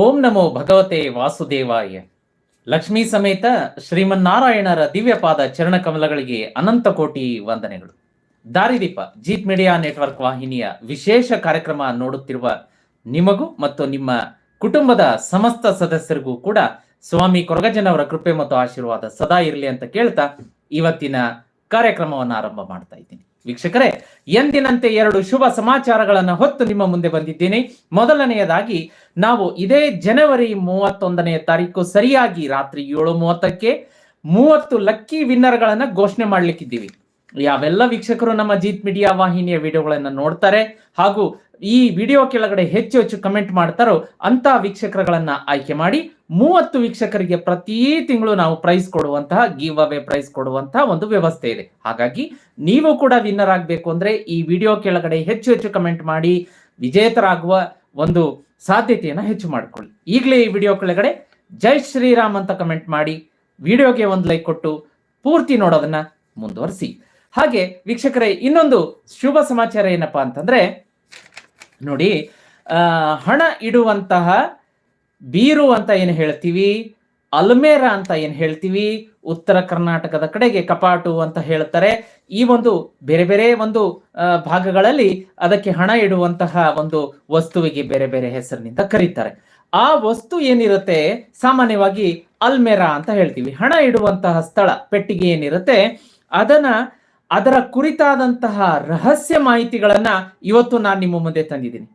ಓಂ ನಮೋ ಭಗವತೆ ವಾಸುದೇವಾಯ. ಲಕ್ಷ್ಮೀ ಸಮೇತ ಶ್ರೀಮನ್ನಾರಾಯಣರ ದಿವ್ಯಪಾದ ಚರಣ ಕಮಲಗಳಿಗೆ ಅನಂತ ಕೋಟಿ ವಂದನೆಗಳು. ದಾರಿದೀಪ, ಜೀತ್ ಮೀಡಿಯಾ ನೆಟ್ವರ್ಕ್ ವಾಹಿನಿಯ ವಿಶೇಷ ಕಾರ್ಯಕ್ರಮ ನೋಡುತ್ತಿರುವ ನಿಮಗೂ ಮತ್ತು ನಿಮ್ಮ ಕುಟುಂಬದ ಸಮಸ್ತ ಸದಸ್ಯರಿಗೂ ಕೂಡ ಸ್ವಾಮಿ ಕೊರಗಜ್ಜನವರ ಕೃಪೆ ಮತ್ತು ಆಶೀರ್ವಾದ ಸದಾ ಇರಲಿ ಅಂತ ಕೇಳ್ತಾ ಇವತ್ತಿನ ಕಾರ್ಯಕ್ರಮವನ್ನು ಆರಂಭ ಮಾಡ್ತಾ ಇದ್ದೀನಿ. ವೀಕ್ಷಕರೇ, ಎಂದಿನಂತೆ ಎರಡು ಶುಭ ಸಮಾಚಾರಗಳನ್ನು ಹೊತ್ತು ನಿಮ್ಮ ಮುಂದೆ ಬಂದಿದ್ದೇನೆ. ಮೊದಲನೆಯದಾಗಿ, ನಾವು ಇದೇ ಜನವರಿ ಮೂವತ್ತೊಂದನೆಯ ತಾರೀಕು ಸರಿಯಾಗಿ ರಾತ್ರಿ ಏಳು ಮೂವತ್ತಕ್ಕೆ ಮೂವತ್ತು ಲಕ್ಕಿ ವಿನ್ನರ್ಗಳನ್ನ ಘೋಷಣೆ ಮಾಡ್ಲಿಕ್ಕಿದ್ದೀವಿ. ಯಾವೆಲ್ಲ ವೀಕ್ಷಕರು ನಮ್ಮ ಜೀತ್ ಮೀಡಿಯಾ ವಾಹಿನಿಯ ವಿಡಿಯೋಗಳನ್ನ ನೋಡ್ತಾರೆ ಹಾಗೂ ಈ ವಿಡಿಯೋ ಕೆಳಗಡೆ ಹೆಚ್ಚು ಹೆಚ್ಚು ಕಮೆಂಟ್ ಮಾಡ್ತಾರೋ ಅಂತ ವೀಕ್ಷಕರುಗಳನ್ನ ಆಯ್ಕೆ ಮಾಡಿ ಮೂವತ್ತು ವೀಕ್ಷಕರಿಗೆ ಪ್ರತಿ ತಿಂಗಳು ನಾವು ಪ್ರೈಸ್ ಕೊಡುವಂತಹ ಗಿವ್ ಅವೇ ಪ್ರೈಸ್ ಕೊಡುವಂತಹ ಒಂದು ವ್ಯವಸ್ಥೆ ಇದೆ. ಹಾಗಾಗಿ ನೀವು ಕೂಡ ವಿನ್ನರ್ ಆಗಬೇಕು ಅಂದ್ರೆ ಈ ವಿಡಿಯೋ ಕೆಳಗಡೆ ಹೆಚ್ಚು ಹೆಚ್ಚು ಕಮೆಂಟ್ ಮಾಡಿ ವಿಜೇತರಾಗುವ ಒಂದು ಸಾಧ್ಯತೆಯನ್ನು ಹೆಚ್ಚು ಮಾಡಿಕೊಳ್ಳಿ. ಈಗಲೇ ಈ ವಿಡಿಯೋ ಕೆಳಗಡೆ ಜೈ ಶ್ರೀರಾಮ್ ಅಂತ ಕಮೆಂಟ್ ಮಾಡಿ ವಿಡಿಯೋಗೆ ಒಂದು ಲೈಕ್ ಕೊಟ್ಟು ಪೂರ್ತಿ ನೋಡೋದನ್ನ ಮುಂದುವರಿಸಿ. ಹಾಗೆ ವೀಕ್ಷಕರೇ, ಇನ್ನೊಂದು ಶುಭ ಸಮಾಚಾರ ಏನಪ್ಪಾ ಅಂತಂದ್ರೆ ನೋಡಿ ಹಣ ಇಡುವಂತಹ ಬೀರು ಅಂತ ಏನು ಹೇಳ್ತೀವಿ? ಅಲ್ಮೇರ ಅಂತ ಏನು ಹೇಳ್ತೀವಿ? ಉತ್ತರ ಕರ್ನಾಟಕದ ಕಡೆಗೆ ಕಪಾಟು ಅಂತ ಹೇಳ್ತಾರೆ. ಈ ಒಂದು ಬೇರೆ ಬೇರೆ ಒಂದು ಭಾಗಗಳಲ್ಲಿ ಅದಕ್ಕೆ ಹಣ ಇಡುವಂತಹ ಒಂದು ವಸ್ತುವಿಗೆ ಬೇರೆ ಬೇರೆ ಹೆಸರಿನಿಂದ ಕರೀತಾರೆ. ಆ ವಸ್ತು ಏನಿರುತ್ತೆ? ಸಾಮಾನ್ಯವಾಗಿ ಅಲ್ಮೇರಾ ಅಂತ ಹೇಳ್ತೀವಿ. ಹಣ ಇಡುವಂತಹ ಸ್ಥಳ, ಪೆಟ್ಟಿಗೆ ಏನಿರುತ್ತೆ? ಅದನ್ನ ಅದರ ಕುರಿತಾದಂತಹ ರಹಸ್ಯ ಮಾಹಿತಿಗಳನ್ನ ಇವತ್ತು ನಾನು ನಿಮ್ಮ ಮುಂದೆ ತಂದಿದ್ದೀನಿ.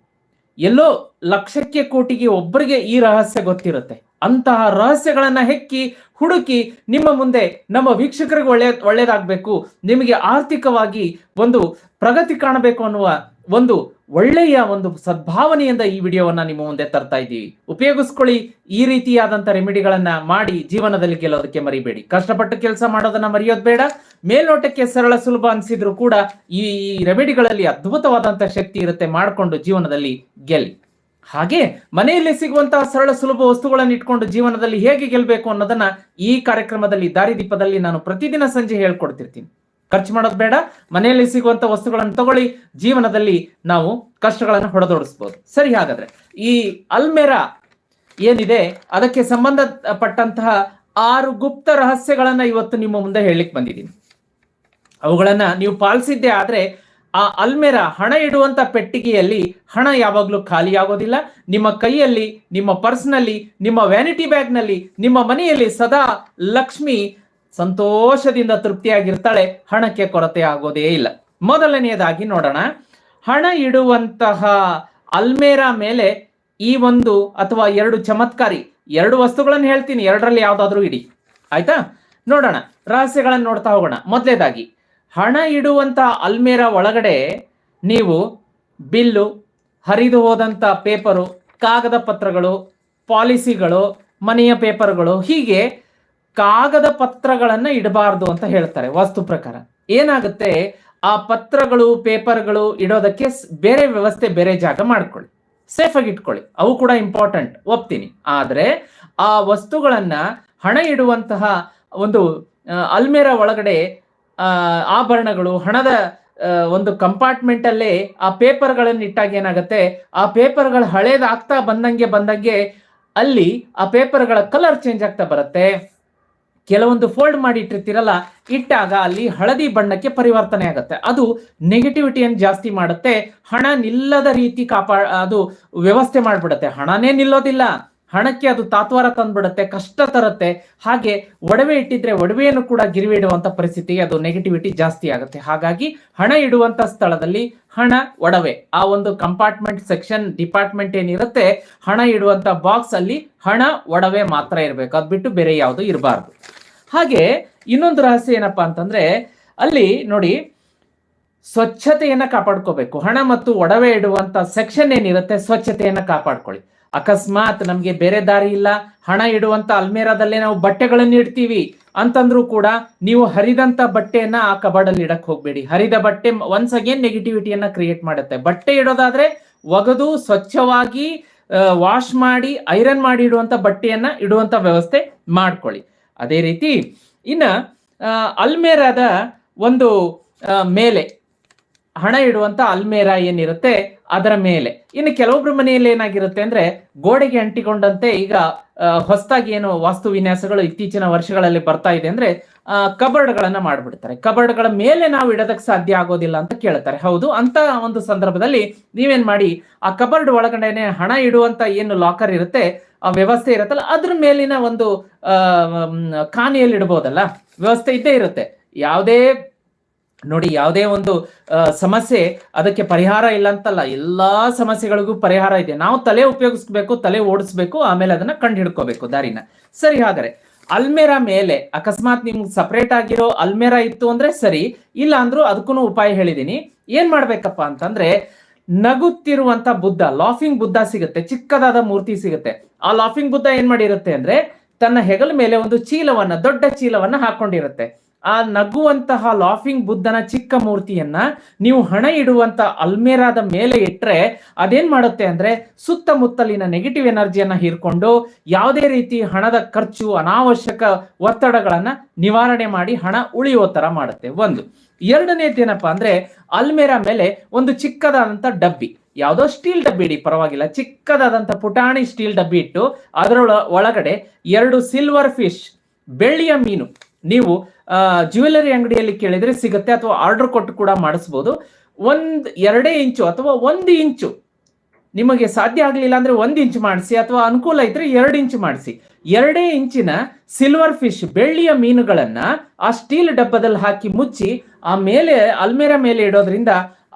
ಎಲ್ಲೋ ಲಕ್ಷಕ್ಕೆ ಕೋಟಿಗೆ ಒಬ್ಬರಿಗೆ ಈ ರಹಸ್ಯ ಗೊತ್ತಿರುತ್ತೆ. ಅಂತಹ ರಹಸ್ಯಗಳನ್ನ ಹೆಕ್ಕಿ, ಹುಡುಕಿ ನಿಮ್ಮ ಮುಂದೆ ನಮ್ಮ ವೀಕ್ಷಕರಿಗೆ ಒಳ್ಳೆ, ಒಳ್ಳೇದಾಗಬೇಕು, ನಿಮಗೆ ಆರ್ಥಿಕವಾಗಿ ಒಂದು ಪ್ರಗತಿ ಕಾಣಬೇಕು ಅನ್ನುವ ಒಂದು ಒಳ್ಳೆಯ ಒಂದು ಸದ್ಭಾವನೆಯಿಂದ ಈ ವಿಡಿಯೋವನ್ನ ನಿಮ್ಮ ಮುಂದೆ ತರ್ತಾ ಇದ್ದೀವಿ. ಉಪಯೋಗಿಸ್ಕೊಳ್ಳಿ. ಈ ರೀತಿಯಾದಂತ ರೆಮಿಡಿಗಳನ್ನ ಮಾಡಿ ಜೀವನದಲ್ಲಿ ಗೆಲ್ಲೋದಕ್ಕೆ ಮರಿಬೇಡಿ. ಕಷ್ಟಪಟ್ಟು ಕೆಲಸ ಮಾಡೋದನ್ನ ಮರೆಯೋದು ಬೇಡ. ಮೇಲ್ನೋಟಕ್ಕೆ ಸರಳ ಸುಲಭ ಅನಿಸಿದ್ರು ಕೂಡ ಈ ರೆಮಿಡಿಗಳಲ್ಲಿ ಅದ್ಭುತವಾದಂತ ಶಕ್ತಿ ಇರುತ್ತೆ ಮಾಡಿಕೊಂಡು ಜೀವನದಲ್ಲಿ ಗೆಲ್ಲಿ. ಹಾಗೆ ಮನೆಯಲ್ಲಿ ಸಿಗುವಂತಹ ಸರಳ ಸುಲಭ ವಸ್ತುಗಳನ್ನು ಇಟ್ಕೊಂಡು ಜೀವನದಲ್ಲಿ ಹೇಗೆ ಗೆಲ್ಲಬೇಕು ಅನ್ನೋದನ್ನ ಈ ಕಾರ್ಯಕ್ರಮದಲ್ಲಿ ದಾರಿದೀಪದಲ್ಲಿ ನಾನು ಪ್ರತಿದಿನ ಸಂಜೆ ಹೇಳ್ಕೊಡ್ತಿರ್ತೀನಿ. ಖರ್ಚು ಮಾಡೋದು ಬೇಡ. ಮನೆಯಲ್ಲಿ ಸಿಗುವಂತ ವಸ್ತುಗಳನ್ನು ತಗೊಳ್ಳಿ. ಜೀವನದಲ್ಲಿ ನಾವು ಕಷ್ಟಗಳನ್ನು ಹೊಡೆದೋಡಿಸ್ಬೋದು. ಸರಿ ಹಾಗಾದ್ರೆ, ಈ ಅಲ್ಮೇರಾ ಏನಿದೆ, ಅದಕ್ಕೆ ಸಂಬಂಧಪಟ್ಟಂತಹ ಆರು ಗುಪ್ತ ರಹಸ್ಯಗಳನ್ನ ಇವತ್ತು ನಿಮ್ಮ ಮುಂದೆ ಹೇಳಲಿಕ್ಕೆ ಬಂದಿದ್ದೀನಿ. ಅವುಗಳನ್ನ ನೀವು ಪಾಲಿಸಿದ್ದೆ ಆದ್ರೆ, ಆ ಅಲ್ಮೆರಾ ಹಣ ಇಡುವಂತ ಪೆಟ್ಟಿಗೆಯಲ್ಲಿ ಹಣ ಯಾವಾಗಲೂ ಖಾಲಿ ಆಗೋದಿಲ್ಲ ನಿಮ್ಮ ಕೈಯಲ್ಲಿ, ನಿಮ್ಮ ಪರ್ಸ್ನಲ್ಲಿ, ನಿಮ್ಮ ವ್ಯಾನಿಟಿ ಬ್ಯಾಗ್ನಲ್ಲಿ, ನಿಮ್ಮ ಮನೆಯಲ್ಲಿ ಸದಾ ಲಕ್ಷ್ಮಿ ಸಂತೋಷದಿಂದ ತೃಪ್ತಿಯಾಗಿರ್ತಾಳೆ, ಹಣಕ್ಕೆ ಕೊರತೆ ಆಗೋದೇ ಇಲ್ಲ. ಮೊದಲನೆಯದಾಗಿ ನೋಡೋಣ. ಹಣ ಇಡುವಂತಹ ಅಲ್ಮೇರಾ ಮೇಲೆ ಈ ಒಂದು ಅಥವಾ ಎರಡು ಚಮತ್ಕಾರಿ, ಎರಡು ವಸ್ತುಗಳನ್ನು ಹೇಳ್ತೀನಿ, ಎರಡರಲ್ಲಿ ಯಾವ್ದಾದ್ರೂ ಇಡಿ. ಆಯ್ತಾ? ನೋಡೋಣ. ರಹಸ್ಯಗಳನ್ನು ನೋಡ್ತಾ ಹೋಗೋಣ. ಮೊದಲೇದಾಗಿ, ಹಣ ಇಡುವಂತ ಅಲ್ಮೇರಾ ಒಳಗಡೆ ನೀವು ಬಿಲ್ಲು, ಹರಿದು ಹೋದಂಥ ಪೇಪರು, ಕಾಗದ ಪತ್ರಗಳು, ಪಾಲಿಸಿಗಳು, ಮನೆಯ ಪೇಪರ್ಗಳು, ಹೀಗೆ ಕಾಗದ ಪತ್ರಗಳನ್ನ ಇಡಬಾರ್ದು ಅಂತ ಹೇಳ್ತಾರೆ ವಾಸ್ತು ಪ್ರಕಾರ. ಏನಾಗುತ್ತೆ? ಆ ಪತ್ರಗಳು, ಪೇಪರ್ಗಳು ಇಡೋದಕ್ಕೆ ಬೇರೆ ವ್ಯವಸ್ಥೆ ಬೇರೆ ಜಾಗ ಮಾಡ್ಕೊಳ್ಳಿ. ಸೇಫ್ ಆಗಿ ಇಟ್ಕೊಳ್ಳಿ. ಅವು ಕೂಡ ಇಂಪಾರ್ಟೆಂಟ್ ಒಪ್ತೀನಿ. ಆದರೆ ಆ ವಸ್ತುಗಳನ್ನ ಹಣ ಇಡುವಂತಹ ಒಂದು ಅಲ್ಮೇರ ಒಳಗಡೆ ಆಭರಣಗಳು, ಹಣದ ಒಂದು ಕಂಪಾರ್ಟ್ಮೆಂಟ್ ಅಲ್ಲೇ ಆ ಪೇಪರ್ಗಳನ್ನು ಇಟ್ಟಾಗ ಏನಾಗುತ್ತೆ? ಆ ಪೇಪರ್ಗಳು ಹಳೇದಾಗ್ತಾ ಬಂದಂಗೆ ಬಂದಂಗೆ ಅಲ್ಲಿ ಆ ಪೇಪರ್ಗಳ ಕಲರ್ ಚೇಂಜ್ ಆಗ್ತಾ ಬರುತ್ತೆ. ಕೆಲವೊಂದು ಫೋಲ್ಡ್ ಮಾಡಿ ಇಟ್ಟಿರ್ತೀರಲ್ಲ, ಇಟ್ಟಾಗ ಅಲ್ಲಿ ಹಳದಿ ಬಣ್ಣಕ್ಕೆ ಪರಿವರ್ತನೆ ಆಗುತ್ತೆ. ಅದು ನೆಗೆಟಿವಿಟಿಯನ್ನು ಜಾಸ್ತಿ ಮಾಡುತ್ತೆ. ಹಣ ನಿಲ್ಲದ ರೀತಿ ಕಾಪಾ, ಅದು ವ್ಯವಸ್ಥೆ ಮಾಡಿಬಿಡುತ್ತೆ. ಹಣನೇ ನಿಲ್ಲೋದಿಲ್ಲ. ಹಣಕ್ಕೆ ಅದು ತಾತ್ವಾರ ತಂದ್ಬಿಡುತ್ತೆ. ಕಷ್ಟ ತರುತ್ತೆ. ಹಾಗೆ ಒಡವೆ ಇಟ್ಟಿದ್ರೆ ಒಡವೆಯನ್ನು ಕೂಡ ಗಿರಿವಿ ಇಡುವಂತ ಪರಿಸ್ಥಿತಿಗೆ ಅದು ನೆಗೆಟಿವಿಟಿ ಜಾಸ್ತಿ ಆಗುತ್ತೆ. ಹಾಗಾಗಿ ಹಣ ಇಡುವಂತ ಸ್ಥಳದಲ್ಲಿ ಹಣ, ಒಡವೆ ಆ ಒಂದು ಕಂಪಾರ್ಟ್ಮೆಂಟ್ ಸೆಕ್ಷನ್ ಡಿಪಾರ್ಟ್ಮೆಂಟ್ ಏನಿರುತ್ತೆ, ಹಣ ಇಡುವಂತ ಬಾಕ್ಸ್ ಅಲ್ಲಿ ಹಣ, ಒಡವೆ ಮಾತ್ರ ಇರಬೇಕು. ಅದ್ ಬಿಟ್ಟು ಬೇರೆ ಯಾವುದು ಇರಬಾರ್ದು. ಹಾಗೆ ಇನ್ನೊಂದು ರಹಸ್ಯ ಏನಪ್ಪಾ ಅಂತಂದ್ರೆ, ಅಲ್ಲಿ ನೋಡಿ, ಸ್ವಚ್ಛತೆಯನ್ನ ಕಾಪಾಡ್ಕೋಬೇಕು. ಹಣ ಮತ್ತು ಒಡವೆ ಇಡುವಂತ ಸೆಕ್ಷನ್ ಏನಿರುತ್ತೆ, ಸ್ವಚ್ಛತೆಯನ್ನ ಕಾಪಾಡ್ಕೊಳ್ಳಿ. ಅಕಸ್ಮಾತ್ ನಮ್ಗೆ ಬೇರೆ ದಾರಿ ಇಲ್ಲ. ಹಣ ಇಡುವಂತ ಅಲ್ಮೇರಾದಲ್ಲೇ ನಾವು ಬಟ್ಟೆಗಳನ್ನು ಇಡ್ತೀವಿ ಅಂತಂದ್ರೂ ಕೂಡ ನೀವು ಹರಿದಂತ ಬಟ್ಟೆಯನ್ನ ಆ ಕಬಾಡಲ್ಲಿ ಇಡಕ್ ಹೋಗ್ಬೇಡಿ. ಹರಿದ ಬಟ್ಟೆ ಒನ್ಸ್ ಅಗೇನ್ ನೆಗೆಟಿವಿಟಿಯನ್ನ ಕ್ರಿಯೇಟ್ ಮಾಡುತ್ತೆ. ಬಟ್ಟೆ ಇಡೋದಾದ್ರೆ ಒಗೆದು ಸ್ವಚ್ಛವಾಗಿ ವಾಶ್ ಮಾಡಿ ಐರನ್ ಮಾಡಿ ಇಡುವಂತ ಬಟ್ಟೆಯನ್ನ ಇಡುವಂತ ವ್ಯವಸ್ಥೆ ಮಾಡ್ಕೊಳ್ಳಿ. ಅದೇ ರೀತಿ ಇನ್ನ ಅಲ್ಮೇರಾದ ಒಂದು ಮೇಲೆ ಹಣ ಇಡುವಂತ ಅಲ್ಮೇರಾ ಏನಿರುತ್ತೆ? ಅದರ ಮೇಲೆ. ಇನ್ನು ಕೆಲವೊಬ್ಬರ ಮನೆಯಲ್ಲಿ ಏನಾಗಿರುತ್ತೆ ಅಂದ್ರೆ ಗೋಡೆಗೆ ಅಂಟಿಕೊಂಡಂತೆ ಈಗ ಹೊಸದಾಗಿ ಏನು ವಾಸ್ತು ವಿನ್ಯಾಸಗಳು ಇತ್ತೀಚಿನ ವರ್ಷಗಳಲ್ಲಿ ಬರ್ತಾ ಇದೆ ಅಂದ್ರೆ ಕಬರ್ಡ್ ಗಳನ್ನ ಮಾಡ್ಬಿಡ್ತಾರೆ. ಕಬರ್ಡ್ಗಳ ಮೇಲೆ ನಾವು ಇಡೋದಕ್ಕೆ ಸಾಧ್ಯ ಆಗೋದಿಲ್ಲ ಅಂತ ಕೇಳ್ತಾರೆ. ಹೌದು, ಅಂತ ಒಂದು ಸಂದರ್ಭದಲ್ಲಿ ನೀವೇನ್ ಮಾಡಿ, ಆ ಕಬರ್ಡ್ ಒಳಗಡೆನೆ ಹಣ ಇಡುವಂತ ಏನು ಲಾಕರ್ ಇರುತ್ತೆ, ಆ ವ್ಯವಸ್ಥೆ ಇರುತ್ತಲ್ಲ, ಅದ್ರ ಮೇಲಿನ ಒಂದು ಅಹ್ ಕಾನಿಯಲ್ಲಿ ಇಡ್ಬೋದಲ್ಲ? ವ್ಯವಸ್ಥೆ ಇದ್ದೇ ಇರುತ್ತೆ. ಯಾವುದೇ ನೋಡಿ, ಯಾವುದೇ ಒಂದು ಸಮಸ್ಯೆ ಅದಕ್ಕೆ ಪರಿಹಾರ ಇಲ್ಲ ಅಂತಲ್ಲ ಎಲ್ಲಾ ಸಮಸ್ಯೆಗಳಿಗೂ ಪರಿಹಾರ ಇದೆ. ನಾವು ತಲೆ ಉಪಯೋಗಿಸ್ಬೇಕು, ತಲೆ ಓಡಿಸ್ಬೇಕು, ಆಮೇಲೆ ಅದನ್ನ ಕಂಡು ಹಿಡ್ಕೋಬೇಕು ದಾರಿನ. ಸರಿ, ಹಾಗಾದ್ರೆ, ಅಲ್ಮೇರಾ ಮೇಲೆ, ಅಕಸ್ಮಾತ್ ನಿಮ್ಗೆ ಸಪ್ರೇಟ್ ಆಗಿರೋ ಅಲ್ಮೇರಾ ಇತ್ತು ಅಂದ್ರೆ ಸರಿ, ಇಲ್ಲ ಅಂದ್ರೂ ಅದಕ್ಕೂ ಉಪಾಯ ಹೇಳಿದೀನಿ. ಏನ್ ಮಾಡ್ಬೇಕಪ್ಪ ಅಂತಂದ್ರೆ, ನಗುತ್ತಿರುವಂತ ಬುದ್ಧ ಲಾಫಿಂಗ್ ಬುದ್ಧ ಸಿಗುತ್ತೆ, ಚಿಕ್ಕದಾದ ಮೂರ್ತಿ ಸಿಗುತ್ತೆ. ಆ ಲಾಫಿಂಗ್ ಬುದ್ಧ ಏನ್ ಮಾಡಿರುತ್ತೆ ಅಂದ್ರೆ, ತನ್ನ ಹೆಗಲ ಮೇಲೆ ಒಂದು ಚೀಲವನ್ನ, ದೊಡ್ಡ ಚೀಲವನ್ನ ಹಾಕೊಂಡಿರುತ್ತೆ. ಆ ನಗುವಂತಹ ಲಾಫಿಂಗ್ ಬುದ್ಧನ ಚಿಕ್ಕ ಮೂರ್ತಿಯನ್ನ ನೀವು ಹಣ ಇಡುವಂತ ಅಲ್ಮೇರಾದ ಮೇಲೆ ಇಟ್ಟರೆ ಅದೇನ್ ಮಾಡುತ್ತೆ ಅಂದ್ರೆ ಸುತ್ತಮುತ್ತಲಿನ ನೆಗೆಟಿವ್ ಎನರ್ಜಿಯನ್ನ ಹೀರ್ಕೊಂಡು ಯಾವುದೇ ರೀತಿ ಹಣದ ಖರ್ಚು, ಅನಾವಶ್ಯಕ ಒತ್ತಡಗಳನ್ನ ನಿವಾರಣೆ ಮಾಡಿ ಹಣ ಉಳಿಯುವ ತರ ಮಾಡುತ್ತೆ. ಒಂದು. ಎರಡನೇದೇನಪ್ಪ ಅಂದ್ರೆ ಅಲ್ಮೇರಾ ಮೇಲೆ ಒಂದು ಚಿಕ್ಕದಾದಂತ ಡಬ್ಬಿ. ಯಾವುದೋ ಸ್ಟೀಲ್ ಡಬ್ಬಿ ಇಡಿ, ಪರವಾಗಿಲ್ಲ. ಚಿಕ್ಕದಾದಂತ ಪುಟಾಣಿ ಸ್ಟೀಲ್ ಡಬ್ಬಿ ಇಟ್ಟು ಅದರೊಳ ಒಳಗಡೆ ಎರಡು ಸಿಲ್ವರ್ ಫಿಶ್ ಬೆಳ್ಳಿಯ ಮೀನು. ನೀವು ಜ್ಯುವೆಲರಿ ಅಂಗಡಿಯಲ್ಲಿ ಕೇಳಿದ್ರೆ ಸಿಗುತ್ತೆ ಅಥವಾ ಆರ್ಡರ್ ಕೊಟ್ಟು ಕೂಡ ಮಾಡಿಸ್ಬೋದು. ಒಂದು ಎರಡೇ ಇಂಚು ಅಥವಾ ಒಂದು ಇಂಚು ನಿಮಗೆ ಸಾಧ್ಯ ಆಗಲಿಲ್ಲ ಅಂದ್ರೆ ಒಂದು ಇಂಚು ಮಾಡಿಸಿ ಅಥವಾ ಅನುಕೂಲ ಇದ್ರೆ ಎರಡು ಇಂಚು ಮಾಡಿಸಿ. ಎರಡೇ ಇಂಚಿನ ಸಿಲ್ವರ್ ಫಿಶ್ ಬೆಳ್ಳಿಯ ಮೀನುಗಳನ್ನ ಆ ಸ್ಟೀಲ್ ಡಬ್ಬದಲ್ಲಿ ಹಾಕಿ ಮುಚ್ಚಿ ಆ ಮೇಲೆ, ಅಲ್ಮೇರ ಮೇಲೆ ಇಡೋದ್ರಿಂದ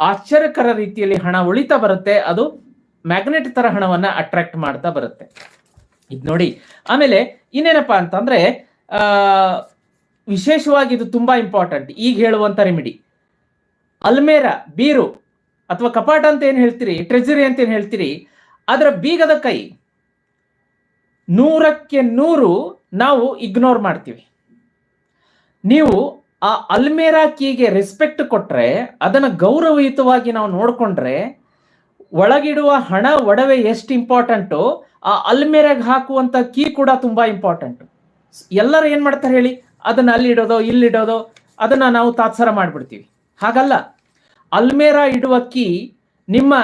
ಆಶ್ಚರ್ಯಕರ ರೀತಿಯಲ್ಲಿ ಹಣ ಉಳಿತಾ ಬರುತ್ತೆ. ಅದು ಮ್ಯಾಗ್ನೆಟ್ ತರ ಹಣವನ್ನ ಅಟ್ರಾಕ್ಟ್ ಮಾಡ್ತಾ ಬರುತ್ತೆ. ಇದು ನೋಡಿ. ಆಮೇಲೆ ಇನ್ನೇನಪ್ಪಾ ಅಂತಂದ್ರೆ ವಿಶೇಷವಾಗಿ ಇದು ತುಂಬಾ ಇಂಪಾರ್ಟೆಂಟ್ ಈಗ ಹೇಳುವಂತ ರೆಮಿಡಿ ಅಲ್ಮೇರಾ, ಬೀರು ಅಥವಾ ಕಪಾಟ ಅಂತ ಏನು ಹೇಳ್ತೀರಿ? ಟ್ರೆಜರಿ ಅಂತ ಏನು ಹೇಳ್ತೀರಿ? ಅದರ ಬೀಗದ ಕೈ ನೂರಕ್ಕೆ ನೂರು ನಾವು ಇಗ್ನೋರ್ ಮಾಡ್ತೀವಿ. ನೀವು ಆ ಅಲ್ಮೇರಾ ಕೀಗೆ ರೆಸ್ಪೆಕ್ಟ್ ಕೊಟ್ರೆ, ಅದನ್ನ ಗೌರವಯುತವಾಗಿ ನಾವು ನೋಡಿಕೊಂಡ್ರೆ, ಒಳಗಿಡುವ ಹಣ, ಒಡವೆ ಎಷ್ಟು ಇಂಪಾರ್ಟೆಂಟು ಆ ಅಲ್ಮೇರಾಗ ಹಾಕುವಂತ ಕೀ ಕೂಡ ತುಂಬಾ ಇಂಪಾರ್ಟೆಂಟ್ ಎಲ್ಲರೂ ಏನು ಮಾಡ್ತಾರೆ ಹೇಳಿ? ಅದನ್ನ ಅಲ್ಲಿಡೋದೋ ಇಲ್ಲಿಡೋದೋ ಅದನ್ನ ನಾವು ತಾತ್ಸರ ಮಾಡಿಬಿಡ್ತೀವಿ. ಹಾಗಲ್ಲ. ಅಲ್ಮೇರಾ ಇಡುವ ಕೀ, ನಿಮ್ಮ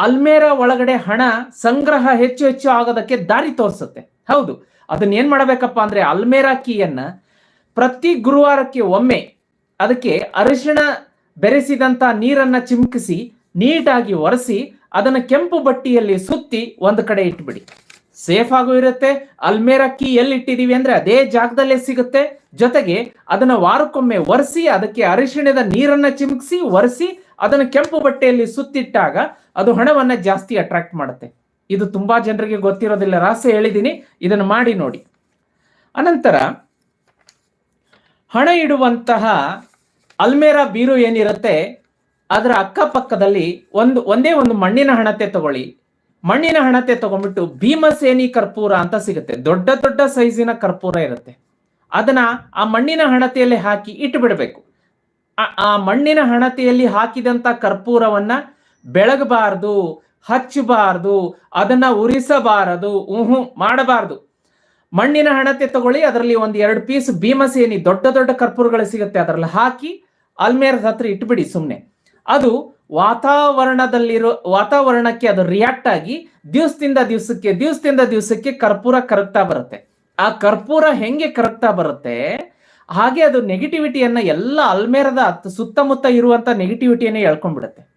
ಅಲ್ಮೇರಾ ಒಳಗಡೆ ಹಣ ಸಂಗ್ರಹ ಹೆಚ್ಚು ಹೆಚ್ಚು ಆಗೋದಕ್ಕೆ ದಾರಿ ತೋರಿಸುತ್ತೆ. ಹೌದು. ಅದನ್ನ ಏನ್ ಮಾಡಬೇಕಪ್ಪ ಅಂದ್ರೆ ಅಲ್ಮೇರಾ ಕೀಯನ್ನ ಪ್ರತಿ ಗುರುವಾರಕ್ಕೆ ಒಮ್ಮೆ ಅದಕ್ಕೆ ಅರಿಶಿಣ ಬೆರೆಸಿದಂತ ನೀರನ್ನ ಚಿಮುಕಿಸಿ, ನೀಟಾಗಿ ಒರೆಸಿ, ಅದನ್ನ ಕೆಂಪು ಬಟ್ಟಿಯಲ್ಲಿ ಸುತ್ತಿ ಒಂದು ಕಡೆ ಇಟ್ಬಿಡಿ. ಸೇಫ್ ಆಗೂ ಇರುತ್ತೆ. ಅಲ್ಮೇರಾ ಕೀ ಎಲ್ಲಿ ಇಟ್ಟಿದೀವಿ ಅಂದ್ರೆ ಅದೇ ಜಾಗದಲ್ಲೇ ಸಿಗುತ್ತೆ. ಜೊತೆಗೆ ಅದನ್ನ ವಾರಕ್ಕೊಮ್ಮೆ ಒರೆಸಿ, ಅದಕ್ಕೆ ಅರಿಶಿಣದ ನೀರನ್ನ ಚಿಮುಕಿಸಿ, ಒರೆಸಿ, ಅದನ್ನ ಕೆಂಪು ಬಟ್ಟೆಯಲ್ಲಿ ಸುತ್ತಿಟ್ಟಾಗ ಅದು ಹಣವನ್ನ ಜಾಸ್ತಿ ಅಟ್ರಾಕ್ಟ್ ಮಾಡುತ್ತೆ. ಇದು ತುಂಬಾ ಜನರಿಗೆ ಗೊತ್ತಿರೋದಿಲ್ಲ. ರಾಸೆ ಹೇಳಿದ್ದೀನಿ ಇದನ್ನು ಮಾಡಿ ನೋಡಿ. ಅನಂತರ ಹಣ ಇಡುವಂತಹ ಅಲ್ಮೇರಾ ಬೀರು ಏನಿರುತ್ತೆ, ಅದರ ಅಕ್ಕಪಕ್ಕದಲ್ಲಿ ಒಂದು, ಒಂದೇ ಒಂದು ಮಣ್ಣಿನ ಹಣತೆ ತಗೊಳ್ಳಿ. ಮಣ್ಣಿನ ಹಣತೆ ತಗೊಂಡ್ಬಿಟ್ಟು ಭೀಮಸೇನಿ ಕರ್ಪೂರ ಅಂತ ಸಿಗುತ್ತೆ. ದೊಡ್ಡ ದೊಡ್ಡ ಸೈಜಿನ ಕರ್ಪೂರ ಇರುತ್ತೆ. ಅದನ್ನ ಆ ಮಣ್ಣಿನ ಹಣತೆಯಲ್ಲಿ ಹಾಕಿ ಇಟ್ಟು ಬಿಡಬೇಕು ಆ ಮಣ್ಣಿನ ಹಣತೆಯಲ್ಲಿ ಹಾಕಿದಂತ ಕರ್ಪೂರವನ್ನ ಬೆಳಗಬಾರದು, ಹಚ್ಚಬಾರದು, ಅದನ್ನ ಉರಿಸಬಾರದು ಊಹು ಮಾಡಬಾರದು. ಮಣ್ಣಿನ ಹಣತೆ ತಗೊಳ್ಳಿ, ಅದರಲ್ಲಿ ಒಂದು ಎರಡು ಪೀಸ್ ಭೀಮಸೇನಿ ದೊಡ್ಡ ದೊಡ್ಡ ಕರ್ಪೂರಗಳು ಸಿಗುತ್ತೆ. ಅದರಲ್ಲಿ ಹಾಕಿ ಅಲ್ಮೇರದ ಹತ್ರ ಇಟ್ಬಿಡಿ ಸುಮ್ಮನೆ ಅದು ವಾತಾವರಣದಲ್ಲಿರೋ, ವಾತಾವರಣಕ್ಕೆ ಅದು ರಿಯಾಕ್ಟ್ ಆಗಿ ದಿವಸದಿಂದ ದಿವಸಕ್ಕೆ ದಿವಸದಿಂದ ದಿವಸಕ್ಕೆ ಕರ್ಪೂರ ಕರಗ್ತಾ ಬರುತ್ತೆ. ಆ ಕರ್ಪೂರ ಹೆಂಗೆ ಕರಗ್ತಾ ಬರುತ್ತೆ? ಹಾಗೆ ಅದು ನೆಗೆಟಿವಿಟಿಯನ್ನ ಎಲ್ಲ ಅಲ್ಮೇರದ ಸುತ್ತಮುತ್ತ ಇರುವಂತ ನೆಗೆಟಿವಿಟಿಯನ್ನೇ ಎಳ್ಕೊಂಡ್ಬಿಡುತ್ತೆ.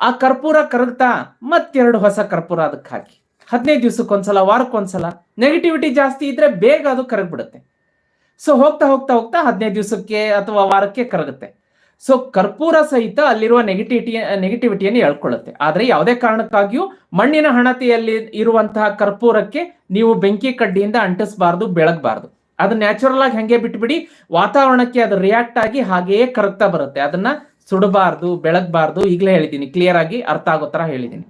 ಆ ಕರ್ಪೂರ ಕರಗ್ತಾ ಮತ್ತೆರಡು ಹೊಸ ಕರ್ಪೂರ ಅದಕ್ಕೆ ಹಾಕಿ ಹದಿನೈದು ದಿವ್ಸಕ್ಕೊಂದ್ಸಲ, ವಾರಕ್ಕೊಂದ್ಸಲ ನೆಗೆಟಿವಿಟಿ ಜಾಸ್ತಿ ಇದ್ರೆ ಬೇಗ ಅದು ಕರಗ್ಬಿಡುತ್ತೆ. ಸೊ ಹೋಗ್ತಾ ಹೋಗ್ತಾ ಹೋಗ್ತಾ ಹದಿನೈದು ದಿವಸಕ್ಕೆ ಅಥವಾ ವಾರಕ್ಕೆ ಕರಗುತ್ತೆ. ಸೊ ಕರ್ಪೂರ ಸಹಿತ ಅಲ್ಲಿರುವ ನೆಗೆಟಿವಿಟಿ ನೆಗೆಟಿವಿಟಿಯನ್ನು ಹೇಳ್ಕೊಳ್ಳುತ್ತೆ. ಆದರೆ ಯಾವುದೇ ಕಾರಣಕ್ಕಾಗಿಯೂ ಮಣ್ಣಿನ ಹಣತೆಯಲ್ಲಿ ಇರುವಂತಹ ಕರ್ಪೂರಕ್ಕೆ ನೀವು ಬೆಂಕಿ ಕಡ್ಡಿಯಿಂದ ಅಂಟಿಸಬಾರ್ದು, ಬೆಳಗಬಾರ್ದು. ಅದು ನ್ಯಾಚುರಲ್ ಆಗಿ ಹಂಗೆ ಬಿಟ್ಬಿಡಿ, ವಾತಾವರಣಕ್ಕೆ ಅದು ರಿಯಾಕ್ಟ್ ಆಗಿ ಹಾಗೆಯೇ ಕರಗ್ತಾ ಬರುತ್ತೆ. ಅದನ್ನ ಸುಡಬಾರ್ದು, ಬೆಳಗಬಾರ್ದು, ಈಗಲೇ ಹೇಳಿದ್ದೀನಿ. ಕ್ಲಿಯರ್ ಆಗಿ ಅರ್ಥ ಆಗೋ ತರ ಹೇಳಿದ್ದೀನಿ.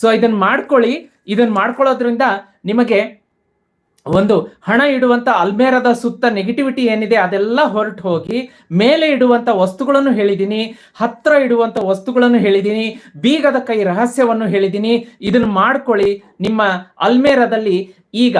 ಸೊ ಇದನ್ನ ಮಾಡ್ಕೊಳ್ಳಿ. ಇದನ್ನ ಮಾಡ್ಕೊಳ್ಳೋದ್ರಿಂದ ನಿಮಗೆ ಒಂದು ಹಣ ಇಡುವಂತ ಅಲ್ಮೇರದ ಸುತ್ತ ನೆಗೆಟಿವಿಟಿ ಏನಿದೆ ಅದೆಲ್ಲ ಹೊರಟು ಹೋಗಿ ಮೇಲೆ ಇಡುವಂತ ವಸ್ತುಗಳನ್ನು ಹೇಳಿದ್ದೀನಿ ಹತ್ರ ಇಡುವಂತ ವಸ್ತುಗಳನ್ನು ಹೇಳಿದ್ದೀನಿ ಬೀಗದ ಕೈ ರಹಸ್ಯವನ್ನು ಹೇಳಿದ್ದೀನಿ ಇದನ್ನು ಮಾಡ್ಕೊಳ್ಳಿ. ನಿಮ್ಮ ಅಲ್ಮೇರದಲ್ಲಿ ಈಗ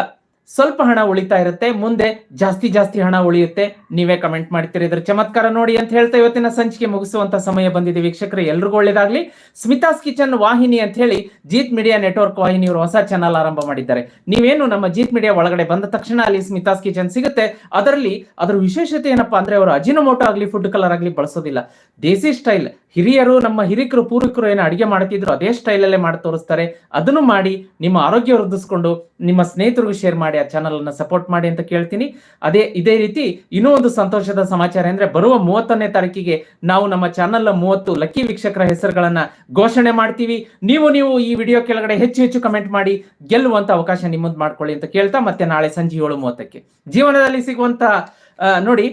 ಸ್ವಲ್ಪ ಹಣ ಉಳಿತಾ ಇರುತ್ತೆ, ಮುಂದೆ ಜಾಸ್ತಿ ಜಾಸ್ತಿ ಹಣ ಉಳಿಯುತ್ತೆ. ನೀವೇ ಕಮೆಂಟ್ ಮಾಡ್ತೀರಿ. ಇದ್ರ ಚಮತ್ಕಾರ ನೋಡಿ ಅಂತ ಹೇಳ್ತಾ ಇವತ್ತಿನ ಸಂಚಿಕೆ ಮುಗಿಸುವಂತ ಸಮಯ ಬಂದಿದೆ. ವೀಕ್ಷಕರು, ಎಲ್ರಿಗೂ ಒಳ್ಳೇದಾಗ್ಲಿ. ಸ್ಮಿತಾಸ್ ಕಿಚನ್ ವಾಹಿನಿ ಅಂತ ಹೇಳಿ ಜೀತ್ ಮೀಡಿಯಾ ನೆಟ್ವರ್ಕ್ ವಾಹಿನಿಯವರು ಹೊಸ ಚಾನಲ್ ಆರಂಭ ಮಾಡಿದ್ದಾರೆ. ನೀವೇನು ನಮ್ಮ ಜೀತ್ ಮೀಡಿಯಾ ಒಳಗಡೆ ಬಂದ ತಕ್ಷಣ ಅಲ್ಲಿ ಸ್ಮಿತಾಸ್ ಕಿಚನ್ ಸಿಗುತ್ತೆ. ಅದರಲ್ಲಿ ಅದರ ವಿಶೇಷತೆ ಏನಪ್ಪಾ ಅಂದ್ರೆ ಅವರು ಅಜಿನೋಮೋಟೋ ಆಗಲಿ ಫುಡ್ ಕಲರ್ ಆಗಲಿ ಬಳಸೋದಿಲ್ಲ. ದೇಸಿ ಸ್ಟೈಲ್. ಹಿರಿಯರು ನಮ್ಮ ಹಿರಿಕರು ಪೂರ್ವಿಕರು ಏನು ಅಡಿಗೆ ಮಾಡ್ತಿದ್ರು ಅದೇ ಸ್ಟೈಲಲ್ಲೇ ಮಾಡಿ ತೋರಿಸ್ತಾರೆ. ಅದನ್ನು ಮಾಡಿ ನಿಮ್ಮ ಆರೋಗ್ಯ ವೃದ್ಧಿಸ್ಕೊಂಡು ನಿಮ್ಮ ಸ್ನೇಹಿತರಿಗೂ ಶೇರ್ ಮಾಡಿ ಆ ಚಾನಲ್ ಅನ್ನ ಸಪೋರ್ಟ್ ಮಾಡಿ ಅಂತ ಕೇಳ್ತೀನಿ. ಅದೇ ಇದೇ ರೀತಿ ಇನ್ನೂ ಒಂದು ಸಂತೋಷದ ಸಮಾಚಾರ ಅಂದ್ರೆ ಬರುವ ಮೂವತ್ತನೇ ತಾರೀಕಿಗೆ ನಾವು ನಮ್ಮ ಚಾನಲ್ ಮೂವತ್ತು ಲಕ್ಕಿ ವೀಕ್ಷಕರ ಹೆಸರುಗಳನ್ನ ಘೋಷಣೆ ಮಾಡ್ತೀವಿ. ನೀವು ನೀವು ಈ ವಿಡಿಯೋ ಕೆಳಗಡೆ ಹೆಚ್ಚು ಹೆಚ್ಚು ಕಮೆಂಟ್ ಮಾಡಿ ಗೆಲ್ಲುವಂತ ಅವಕಾಶ ನಿಮ್ಮದು ಮಾಡ್ಕೊಳ್ಳಿ ಅಂತ ಕೇಳ್ತಾ ಮತ್ತೆ ನಾಳೆ ಸಂಜೆ ಏಳು ಮೂವತ್ತಕ್ಕೆ. ಜೀವನದಲ್ಲಿ ಸಿಗುವಂತ ಆ, ನೋಡಿ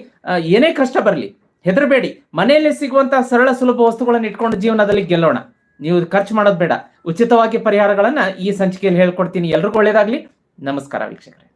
ಏನೇ ಕಷ್ಟ ಬರಲಿ ಹೆದರಬೇಡಿ. ಮನೆಯಲ್ಲಿ ಸಿಗುವಂತಹ ಸರಳ ಸುಲಭ ವಸ್ತುಗಳನ್ನು ಇಟ್ಕೊಂಡು ಜೀವನದಲ್ಲಿ ಗೆಲ್ಲೋಣ. ನೀವು ಖರ್ಚು ಮಾಡೋದು ಬೇಡ. ಉಚಿತವಾಗಿ ಪರಿಹಾರಗಳನ್ನ ಈ ಸಂಚಿಕೆಯಲ್ಲಿ ಹೇಳ್ಕೊಡ್ತೀನಿ. ಎಲ್ರಿಗೂ ಒಳ್ಳೇದಾಗ್ಲಿ. ನಮಸ್ಕಾರ ವೀಕ್ಷಕರೇ.